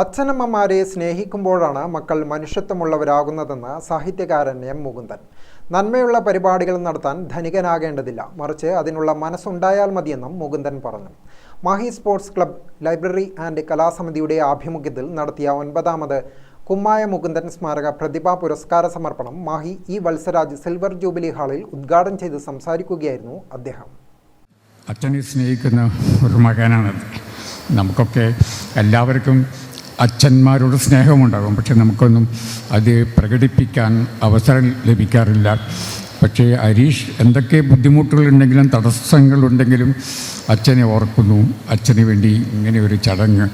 അച്ഛനമ്മമാരെ സ്നേഹിക്കുമ്പോഴാണ് മക്കൾ മനുഷ്യത്വമുള്ളവരാകുന്നതെന്ന് സാഹിത്യകാരൻ എം മുകുന്ദൻ. നന്മയുള്ള പരിപാടികൾ നടത്താൻ ധനികനാകേണ്ടതില്ല. മറിച്ച് അതിനുള്ള മനസ്സുണ്ടായാൽ മതിയെന്നും മുകുന്ദൻ പറഞ്ഞു. Mahe sports club library and കലാസമിതിയുടെ ആഭിമുഖ്യത്തിൽ നടത്തിയ ഒൻപതാമത് കുമ്മായ മുകുന്ദൻ സ്മാരക പ്രതിഭാ പുരസ്കാര സമർപ്പണം Mahe E Valsaraj silver jubilee ഹാളിൽ ഉദ്ഘാടനം ചെയ്ത് സംസാരിക്കുകയായിരുന്നു അദ്ദേഹം. അച്ഛനെ സ്നേഹിക്കുന്ന ഒരു മകനാണ് നമുക്കൊക്കെ എല്ലാവർക്കും അച്ഛന്മാരോട് സ്നേഹമുണ്ടാകും. പക്ഷെ നമുക്കൊന്നും അത് പ്രകടിപ്പിക്കാൻ അവസരം ലഭിക്കാറില്ല. പക്ഷേ ഹരീഷ് എന്തൊക്കെ ബുദ്ധിമുട്ടുകളുണ്ടെങ്കിലും തടസ്സങ്ങളുണ്ടെങ്കിലും അച്ഛനെ ഓർക്കുന്നു. അച്ഛന് വേണ്ടി ഇങ്ങനെ ഒരു ചടങ്ങ്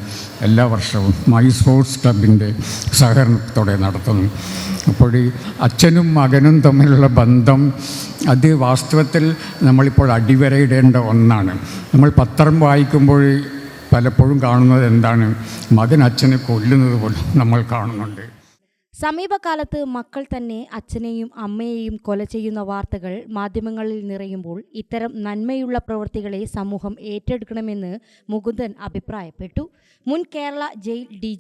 എല്ലാ വർഷവും മൈ സ്പോർട്സ് ക്ലബിന്റെ സഹകരണത്തോടെ നടത്തുന്നു. അപ്പോൾ അച്ഛനും മകനും തമ്മിലുള്ള ബന്ധം അത് വാസ്തവത്തിൽ നമ്മളിപ്പോൾ അടിവരയിടേണ്ട ഒന്നാണ്. നമ്മൾ പത്രം വായിക്കുമ്പോൾ പലപ്പോഴും കാണുന്നത് എന്താണ്? മകൻ അച്ഛനെ കൊല്ലുന്നത് പോലും നമ്മൾ കാണുന്നുണ്ട്. സമീപകാലത്ത് മക്കൾ തന്നെ അച്ഛനെയും അമ്മയെയും കൊല ചെയ്യുന്ന വാർത്തകൾ മാധ്യമങ്ങളിൽ നിറയുമ്പോൾ ഇത്തരം നന്മയുള്ള പ്രവൃത്തികളെ സമൂഹം ഏറ്റെടുക്കണമെന്ന് മുകുന്ദൻ അഭിപ്രായപ്പെട്ടു. മുൻ കേരള ജയിൽ ഡി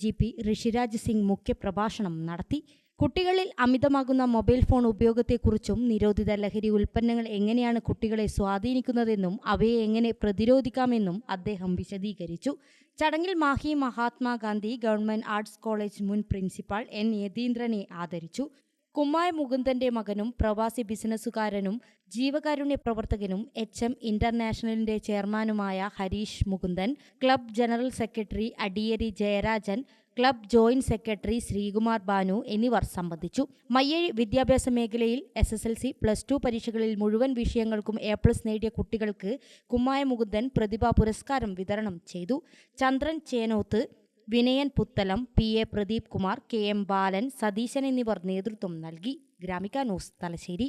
ഋഷിരാജ് സിംഗ് മുഖ്യപ്രഭാഷണം നടത്തി. കുട്ടികളിൽ അമിതമാകുന്ന മൊബൈൽ ഫോൺ ഉപയോഗത്തെക്കുറിച്ചും നിരോധിത ലഹരി ഉൽപ്പന്നങ്ങൾ എങ്ങനെയാണ് കുട്ടികളെ സ്വാധീനിക്കുന്നതെന്നും അവയെ എങ്ങനെ പ്രതിരോധിക്കാമെന്നും അദ്ദേഹം വിശദീകരിച്ചു. ചടങ്ങിൽ Mahe Mahatma Gandhi government arts college മുൻ പ്രിൻസിപ്പാൾ എൻ യതീന്ദ്രനെ ആദരിച്ചു. കുമ്മായ മുകുന്ദന്റെ മകനും പ്രവാസി ബിസിനസ്സുകാരനും ജീവകാരുണ്യ പ്രവർത്തകനും എച്ച് എം ഇന്റർനാഷണലിന്റെ ചെയർമാനുമായ Harish Mukundan club general secretary Adiyeri Jayarajan club joint secretary Sreekumar Banu എന്നിവർ സംബന്ധിച്ചു. മയ്യഴി വിദ്യാഭ്യാസ മേഖലയിൽ S S L C plus two പരീക്ഷകളിൽ മുഴുവൻ വിഷയങ്ങൾക്കും എ പ്ലസ് നേടിയ കുട്ടികൾക്ക് കുമ്മായ മുകുന്ദൻ പ്രതിഭാ പുരസ്കാരം വിതരണം ചെയ്തു. Chandran Chenoth Vinayan Puthalam P A Pradeep Kumar K M Balan Sathishan എന്നിവർ നേതൃത്വം നൽകി. Gramika news Thalassery.